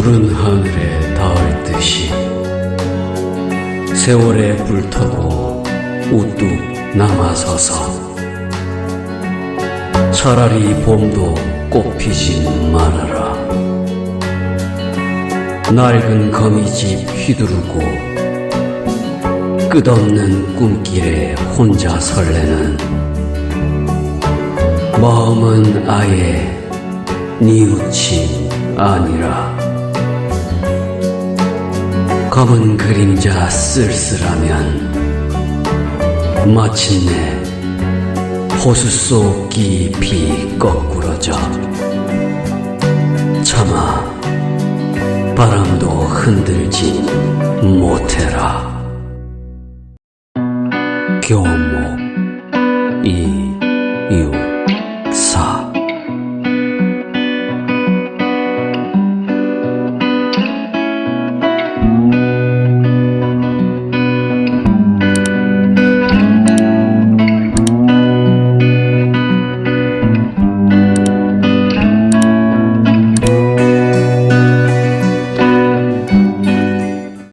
푸른 하늘에 닿을 듯이 세월에 불타고 우뚝 남아서서 차라리 봄도 꽃피진 말아라. 낡은 거미집 휘두르고 끝없는 꿈길에 혼자 설레는 마음은 아예 뉘우침 아니라 검은 그림자 쓸쓸하면 마침내 호수 속 깊이 거꾸러져. 차마 바람도 흔들지 못해라. 교목 이유